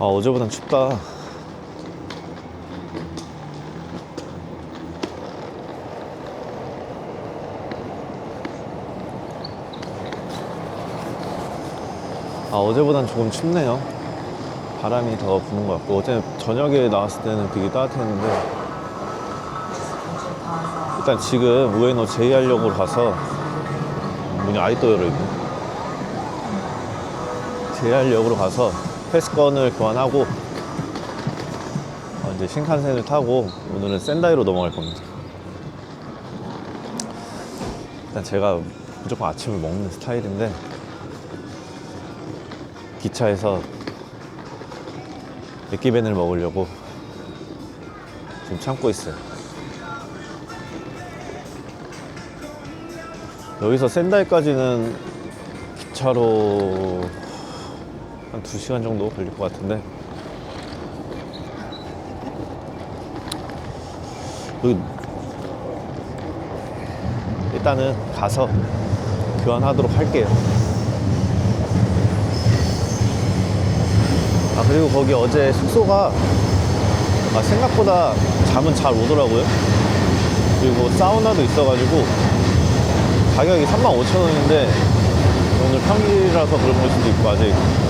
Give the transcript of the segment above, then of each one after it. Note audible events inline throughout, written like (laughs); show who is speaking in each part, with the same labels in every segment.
Speaker 1: 아 어제보단 춥다. 아 어제보단 조금 춥네요. 바람이 더 부는 것 같고. 어제 저녁에 나왔을 때는 되게 따뜻했는데. 일단 지금 우에노 제이하려고 가서 문이 아직도 열어있네. 제이하역으로 가서 패스권을 교환하고 어, 이제 신칸센을 타고 오늘은 센다이로 넘어갈 겁니다 일단 제가 무조건 아침을 먹는 스타일인데 기차에서 에끼벤을 먹으려고 지금 참고 있어요. 여기서 센다이까지는 기차로 한 2시간 정도 걸릴 것 같은데 일단은 가서 교환하도록 할게요. 아 그리고 거기 어제 숙소가 아, 생각보다 잠은 잘 오더라고요. 그리고 사우나도 있어가지고 가격이 35,000원인데 오늘 평일이라서 그런 걸 수도 있고 아직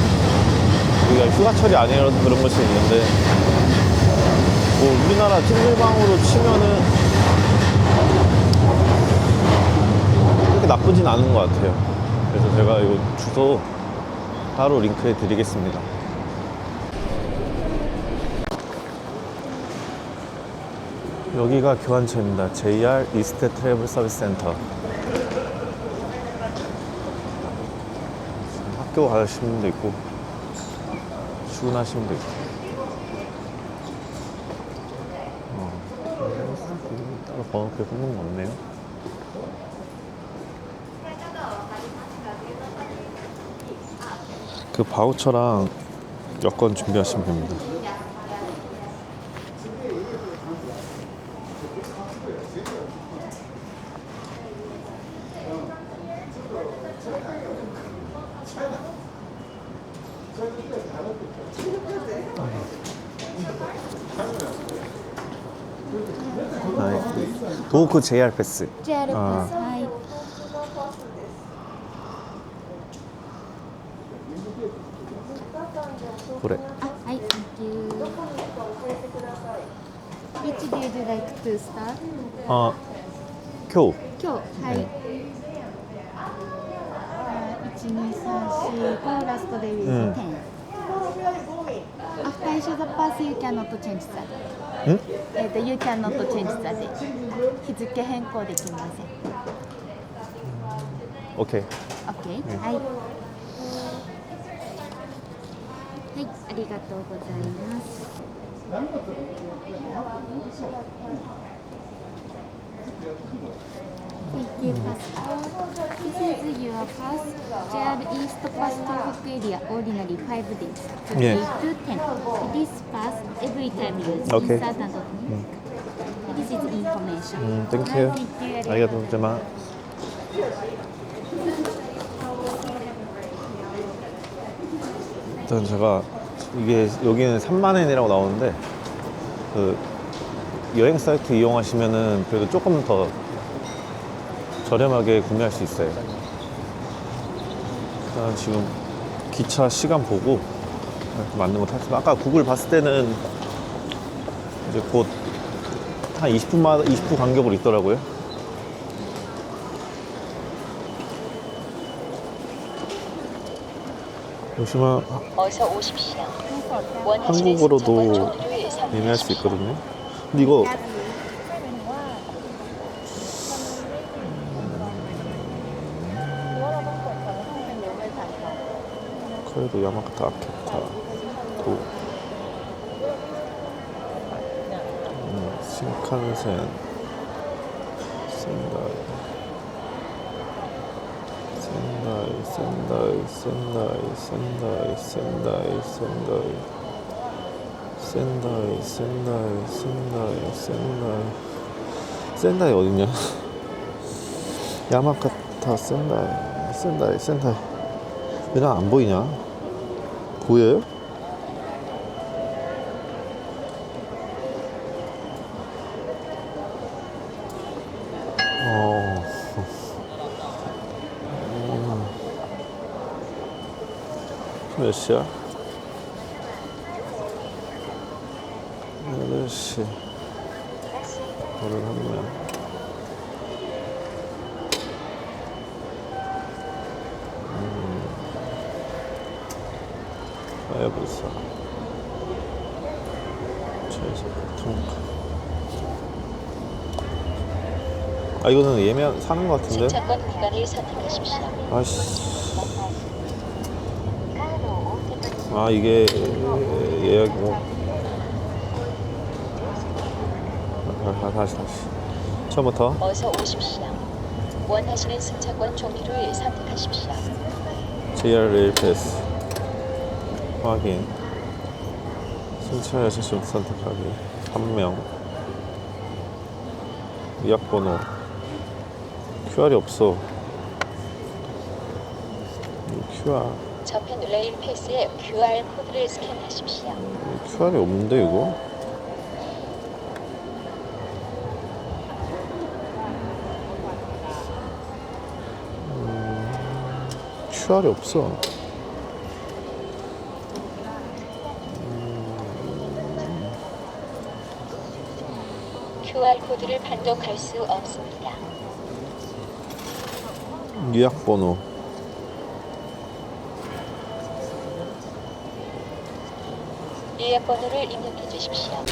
Speaker 1: 여기가 휴가철이 아니라서 그런 걸 수도 있는데 뭐 우리나라 찜질방으로 치면은 그렇게 나쁘진 않은 것 같아요. 그래서 제가 이거 주소 따로 링크해 드리겠습니다. 여기가 교환처입니다. JR 이스트 트래블 서비스 센터. 학교 가시는 분도 있고, 출근하시는 분도 있고. 어, 따로 번호표 뽑는 거 없네요. 그 바우처랑 여권 준비하시면 됩니다. はい、東北 JR フェ
Speaker 2: ス。JR フ
Speaker 1: ェス。
Speaker 2: はい。
Speaker 1: こ
Speaker 2: れ。はい、Which day do you like to start?
Speaker 1: あ、今日。
Speaker 2: 今日、はい。一二三四、ラストデイズ。to the past, you cannot change that.
Speaker 1: ん
Speaker 2: えっ、と、you cannot change that. 日付変更できません。
Speaker 1: ？OK。OK、う
Speaker 2: んはい。はい、ありがとうございます。You, passport. This is your pass. JR East Pass Tohoku area ordinary 5 days. To
Speaker 1: Yes.
Speaker 2: 8 to 10. This pass every time use
Speaker 1: Okay.
Speaker 2: insert and This is information.
Speaker 1: 음, 땡큐. 아리가또 고자마. 일단 제가 이게 여기는 3만 엔이라고 나오는데 그 여행 사이트 이용하시면은 그래도 조금 더 저렴하게 구매할 수 있어요. 일단 지금 기차 시간 보고 맞는 거 탔지만 아까 구글 봤을 때는 이제 곧 한 20분마다 20분 간격으로 있더라고요. 보시면
Speaker 3: 어서 오십시오. 원하시는
Speaker 1: 한국어로도
Speaker 3: 승차권
Speaker 1: 예매할 수. 있거든요. 근데 이거 그래도 야마가타 아케타 도 음, 신칸센. 센다이. 센다이 센다이 센다이 센다이 센다이 센다이. 센다이 센다이 센다이 센다이. 센다이 어딨냐? (laughs) 야마가타 센다이. 센다이 센다이. 왜나 안 보이냐 보여요? 어. 어. 몇 시야? 8시. 오늘 한 거야. 하야부사. 최소 통과. 아 이거는 예매한 사는 것 같은데?
Speaker 3: 승차권 구간을 선택하십시오.
Speaker 1: 아씨. 아 이게 예약 뭐. 아, 아, 다시 다시. 처음부터.
Speaker 3: 어서 오십시오. 원하시는 승차권 종류를 선택하십시오.
Speaker 1: JR 레일 패스. 확인. 승차 여시점 선택하기. 한 명. 예약 번호. QR이 없어. 이 QR.
Speaker 3: 저편 레일 패스의 QR 코드를 스캔하십시오.
Speaker 1: QR이 없는데 이거? 음, QR이 없어.
Speaker 3: QR 코드를 반독할 수 없습니다.
Speaker 1: 예약 번호.
Speaker 3: 예약 번호를 입력해 주십시오.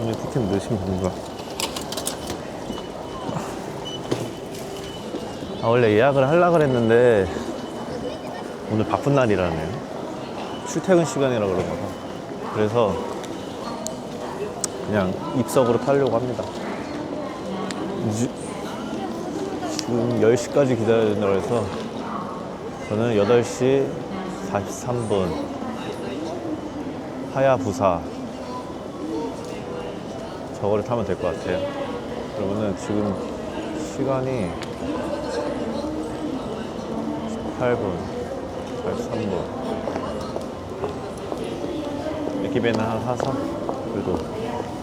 Speaker 1: 오늘 티켓 넣으시면 됩니다. 아, 원래 예약을 하려고 그랬는데 오늘 바쁜 날이라네요. 출퇴근 시간이라 그런가 봐. 그래서 그냥 입석으로 타려고 합니다. 유- 지금 10시까지 기다려야 된다고 해서 저는 8시 43분 하야부사 저거를 타면 될 것 같아요. 그러면은 지금 시간이 18분, 83분.駅弁 하나 사서 그래도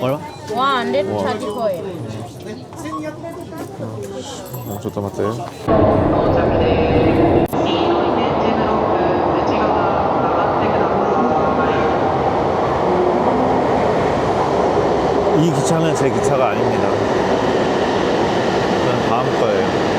Speaker 1: 얼마?
Speaker 4: 134円。
Speaker 1: 어, 좋다 맞대. 이 기차는 제 기차가 아닙니다. 그건 다음 거예요.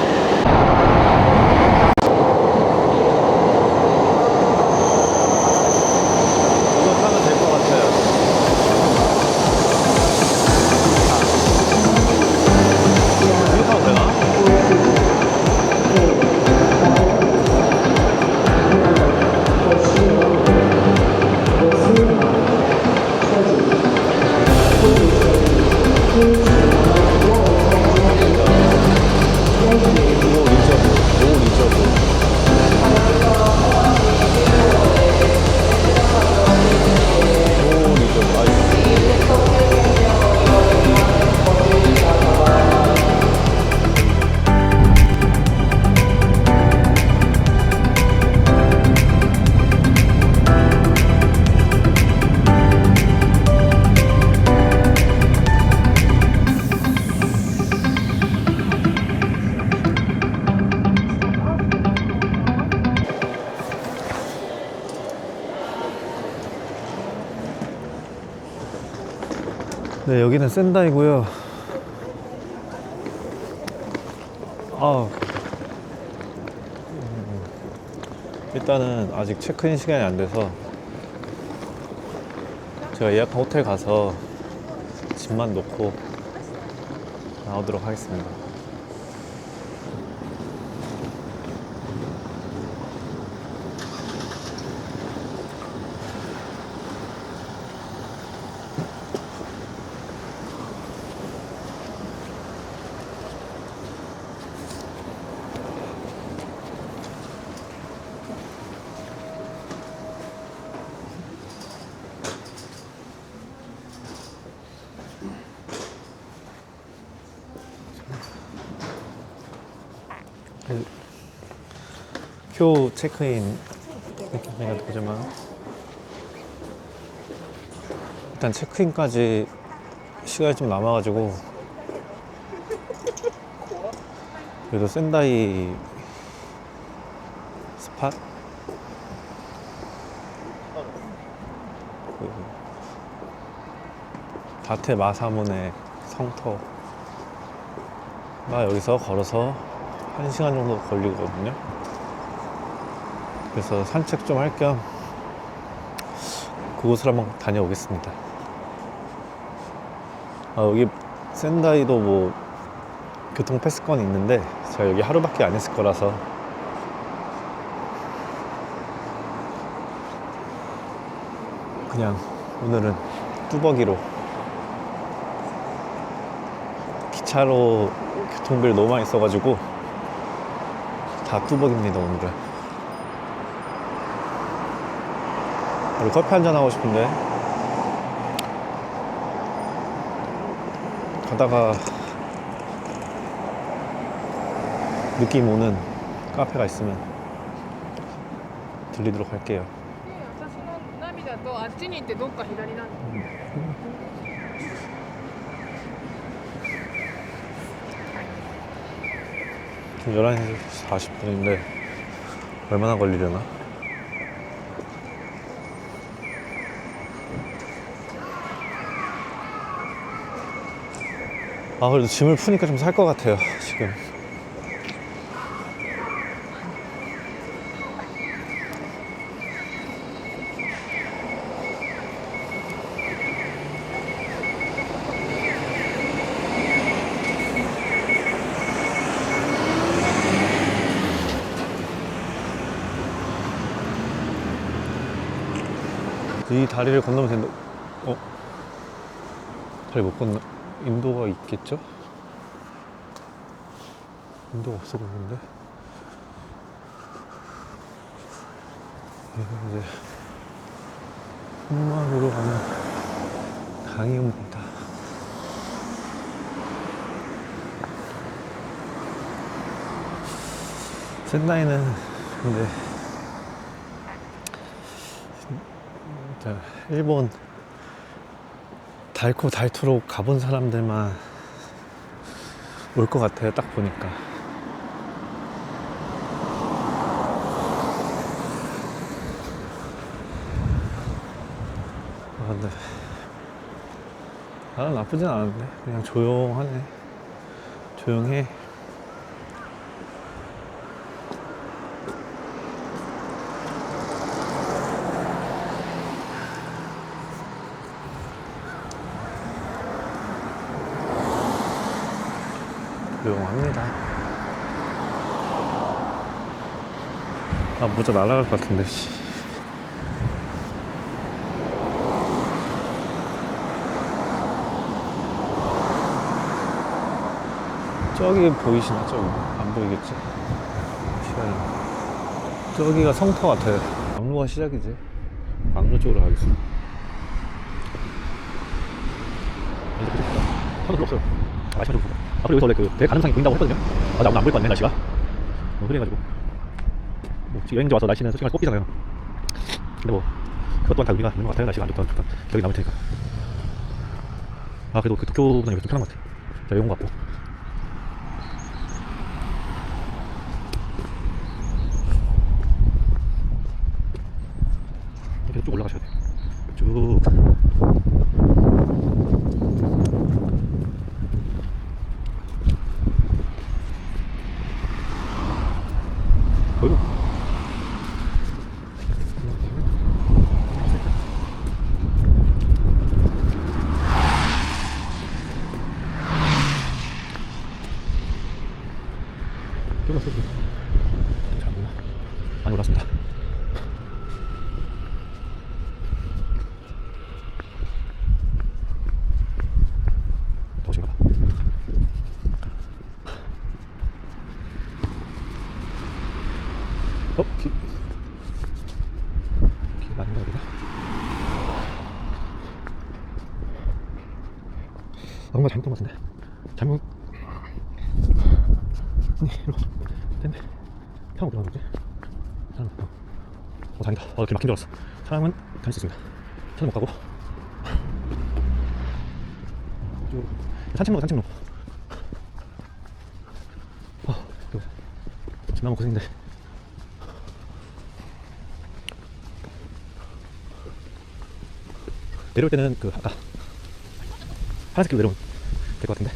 Speaker 1: 여기는 센다이고요. 아, 음, 일단은 아직 체크인 시간이 안 돼서 제가 예약한 호텔 가서 짐만 놓고 나오도록 하겠습니다. 표 체크인. 해가 되지만 일단 체크인까지 시간이 좀 남아가지고. 그래도 센다이 스팟? 그 다테 마사문의 성터가 여기서 걸어서 1시간 정도 걸리거든요. 그래서 산책 좀 할 겸 그곳을 한번 다녀오겠습니다. 아, 여기 센다이도 뭐 교통 패스권이 있는데 제가 여기 하루밖에 안 했을 거라서 그냥 오늘은 뚜벅이로 기차로 교통비를 너무 많이 써가지고 다 뚜벅입니다 오늘은 우리 커피 한잔 하고 싶은데 가다가 느낌 오는 카페가 있으면 들리도록 할게요
Speaker 5: 私の涙とあっちに行ってどっか左なんだ
Speaker 1: 지금 11시 40분인데 얼마나 걸리려나? 아 그래도 짐을 푸니까 좀 살 것 같아요 지금. 이 다리를 건너면 된다. 어? 다리 못 건너 인도가 있겠죠? 인도가 없어 보이는데 이제 흑마루로 가는 강이옵니다 센나이는 근데 일본 달코 달토록 가본 사람들만 올 것 같아요 딱 보니까. 아 근데 나는 나쁘진 않은데. 그냥 조용하네. 조용해 조용합니다. 아 모자 날아갈 것 같은데 씨. 저기 보이시나? 저기 안 보이겠지? 시간이. 저기가 성터 같아요. 막루가 시작이지. 막루 쪽으로 가겠습니다. 하나도 없어요 아, 날씨가 좀 아, 그리고 여기서 원래 그 대회 가능성이 보인다고 했거든요. 아, 나 오늘 안 보일 것 같네 날씨가. 너무 흐려가지고. 뭐 지금 여행지 와서 날씨는 솔직히 말해서 꼽히잖아요. 근데 뭐 그것 또한 다 의미가 있는 것 같아요 날씨가. 안 좋던 좋던 기억이 남을 테니까. 아 그래도 그 도쿄보다 여기 좀 편한 것 같아 자 이건 것 같고 이렇게 쭉 올라가셔야 돼요. 쭉. 어이구.
Speaker 6: 아닌가 여기가? 아, 뭔가 잘못된 것 같은데 잘못 아니 이리로 됐네 사람 어디 가는 거지? 사람 어, 어 다행 어 이렇게 줄 알았어. 사람은 다닐 수 있습니다. 차는 못 가고. 산책로 산책로. 아 이거. 지나면 고생인데. 내려올 때는 그 아까 파란색 길로 내려오면 될 것 같은데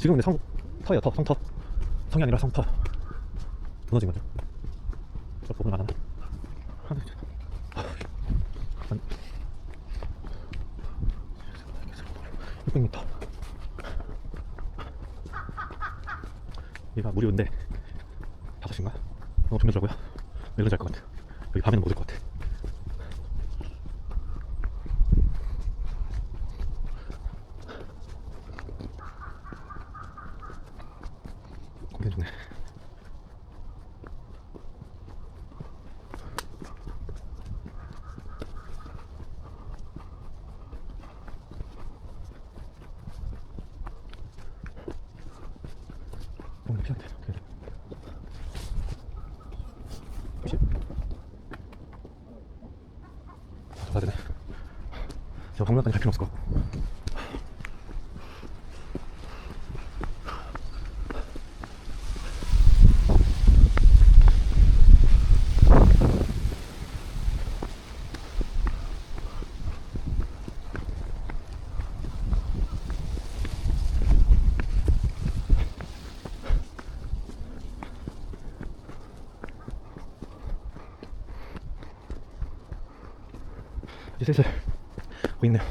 Speaker 6: 지금 근데 성 터예요 터. 성터. 성이 아니라 성터. 무너진 거죠. 저 부분 안 하나? 하나 둘, 셋. 아, 한 600m 여기가 무료인데 5시인가? 너무 힘들더라고요 왜 그런지 알 것 같아 여기 밤에는 못 올 것 같아 공기 좋네 어떻게 해야 돼? 혹시? 아, 다 되네 제가 박물관까지 갈 필요 없을 것 같고 이제 슬슬 보이네요.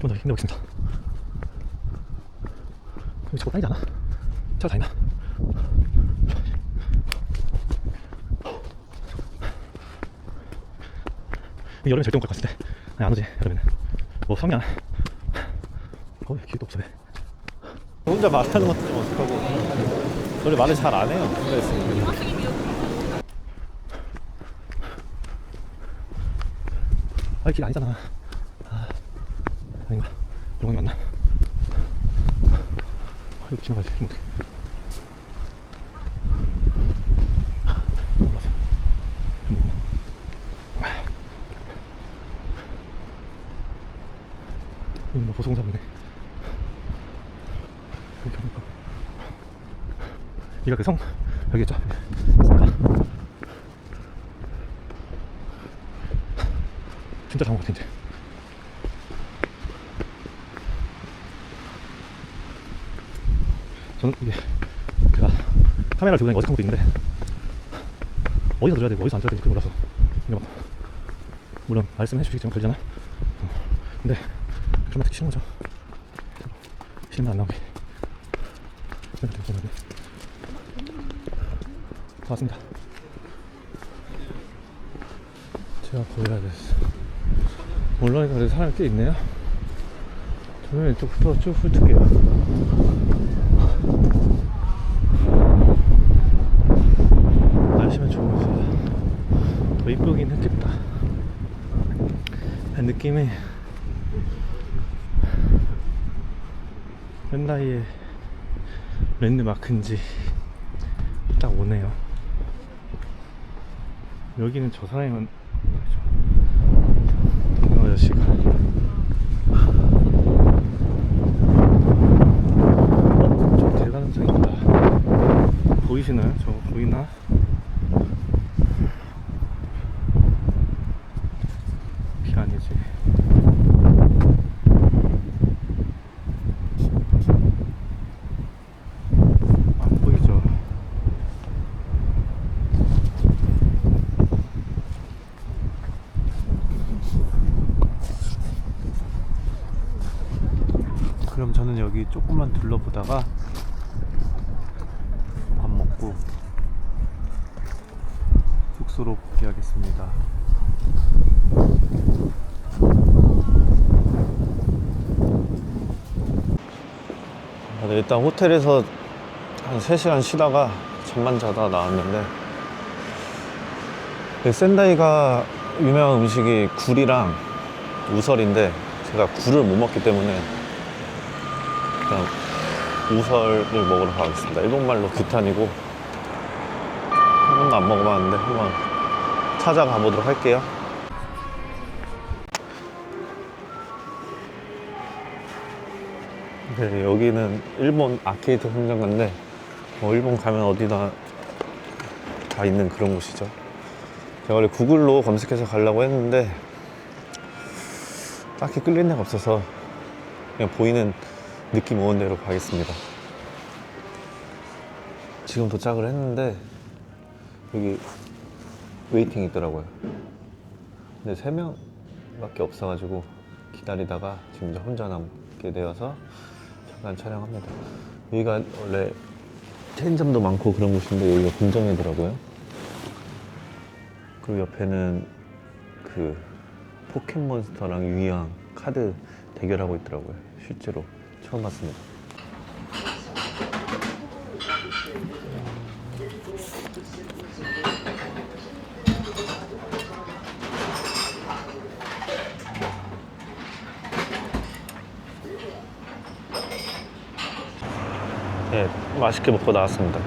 Speaker 6: 좀 더 힘내보겠습니다. 자꾸 다니지 않아? 차가 다니나? 여름에 절대 못 갈 것 같은데. 아니, 안 오지, 여름에는. 뭐, 성냥. 어, 기회도 없어, 왜.
Speaker 1: 혼자 말하는 것도 좀 어색하고 저를 말을 잘 안 해요 그래서
Speaker 6: 아, 길 아니잖아. 아, 아닌가? 영광이 맞나? 못해. 올라서. 여기 뭐 보송사무네. 여기 가볼까? 여기가 그 성, 여기겠죠? 성가. 진짜 잘못 같아 이제 저는 이게 제가 카메라를 들고 다니는 어색한 것도 있는데 어디서 들어야 되고 어디서 안 들어야 되는지 몰라서 막 물론 말씀해 주시겠지만 어, 근데 말 듣기 싫은 거죠 싫으면 안 나오게 생각 되게 좋은데 다 왔습니다 제가 보여야 됐어 온라인 거래 사람이 꽤 있네요. 저는 이쪽부터 쭉 훑을게요. 날씨만 좋으면 더 이쁘긴 했겠다. 느낌이 현다이의 랜드마크인지 딱 오네요. 여기는 저 사람이면 동경 아저씨가 어? 저 대가는 상입니다 보이시나요? 저 보이나? 비 아니지 안 보이죠?
Speaker 1: 조금만 둘러보다가 밥 먹고 숙소로 복귀하겠습니다. 일단 호텔에서 한 3시간 쉬다가 잠만 자다 나왔는데 그 센다이가 유명한 음식이 굴이랑 우설인데 제가 굴을 못 먹기 때문에 그냥 우설을 먹으러 가겠습니다. 일본말로 규탄이고 한 번도 안 먹어봤는데 한번 찾아가 보도록 할게요. 네, 여기는 일본 아케이드 상점인데 뭐 일본 가면 어디나 다 있는 그런 곳이죠. 제가 원래 구글로 검색해서 가려고 했는데 딱히 끌리는 데가 없어서 그냥 보이는 느낌 오는 대로 가겠습니다. 지금 도착을 했는데 여기 웨이팅이 있더라고요. 근데 세 명밖에 없어가지고 기다리다가 지금 이제 혼자 남게 되어서 잠깐 촬영합니다. 여기가 원래 체인점도 많고 그런 곳인데 여기가 공정이더라고요. 그리고 옆에는 그 포켓몬스터랑 유이왕 카드 대결하고 있더라고요. 실제로 처음 봤습니다. 네, 맛있게 먹고 나왔습니다.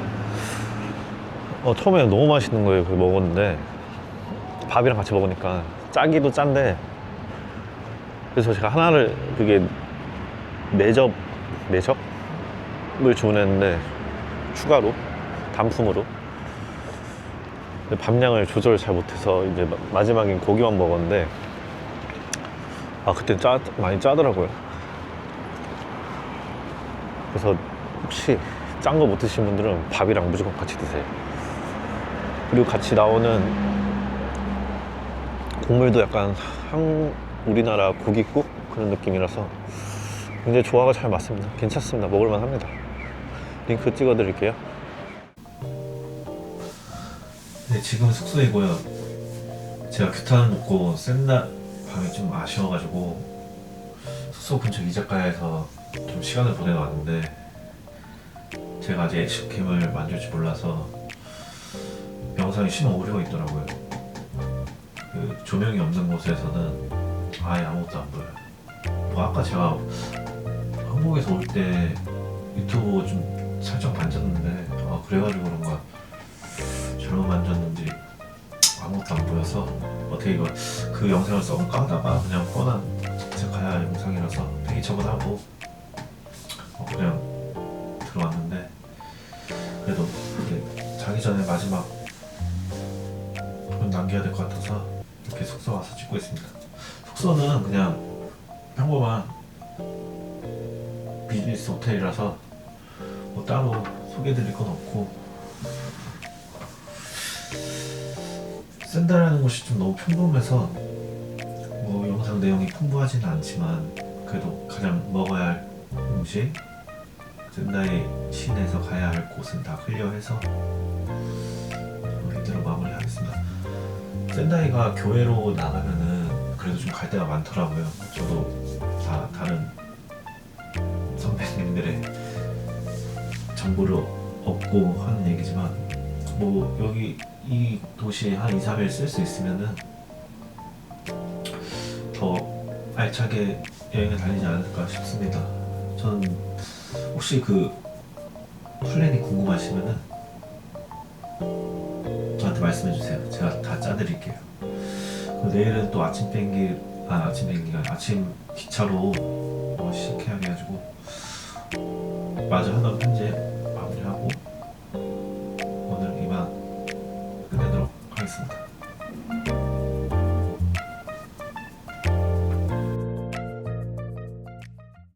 Speaker 1: 어, 처음에 너무 맛있는 거예요. 그걸 먹었는데 밥이랑 같이 먹으니까 짜기도 짠데 그래서 제가 하나를 그게 네접 네접을 주문했는데 추가로 단품으로 밥량을 조절을 잘 못해서 이제 마- 마지막엔 고기만 먹었는데 아 그때 짜 많이 짜더라고요. 그래서 혹시 짠 거 못 드신 분들은 밥이랑 무조건 같이 드세요. 그리고 같이 나오는 국물도 약간 한 우리나라 고깃국 그런 느낌이라서 굉장히 조화가 잘 맞습니다. 괜찮습니다. 먹을만 합니다. 링크 찍어 드릴게요. 네, 지금 숙소이고요. 제가 규탄을 먹고 센날 밤이 좀 아쉬워가지고 숙소 근처 이자카야에서 좀 시간을 보내러 왔는데 제가 아직 액션캠을 만질 줄 몰라서 영상이 심한 오류가 있더라고요. 그 조명이 없는 곳에서는 아예 아무것도 안 보여요. 뭐 아까 제가 한국에서 올 때 유튜브 좀 살짝 만졌는데 아 그래가지고 그런가 잘못 만졌는지 아무것도 안 보여서 어떻게 이거 그 영상을 써볼까 하다가 그냥 뻔한 가야 영상이라서 되게 처분하고 어, 그냥 들어왔는데 그래도 자기 전에 마지막 좀 남겨야 될 것 같아서 이렇게 숙소 와서 찍고 있습니다. 숙소는 그냥 평범한 비즈니스 호텔이라서 뭐 따로 소개해드릴 건 없고 센다라는 곳이 좀 너무 평범해서 뭐 영상 내용이 풍부하지는 않지만 그래도 가장 먹어야 할 음식 젠다의 시내에서 가야 할 곳은 다 클리어해서 이대로 마무리하겠습니다. 샌다이가 교회로 나가면은 그래도 좀 갈 데가 많더라고요. 저도 다 다른 정보를 얻고 하는 얘기지만 뭐 여기 이 도시에 한 2, 3일 쓸 수 있으면은 더 알차게 여행을 다니지 않을까 싶습니다. 저는 혹시 그 플랜이 궁금하시면은 저한테 말씀해 주세요. 제가 다 짜드릴게요. 내일은 또 아침 비행기 아 아침 아니라 아침 기차로 어, 시작해야 해가지고 마저 하던 편집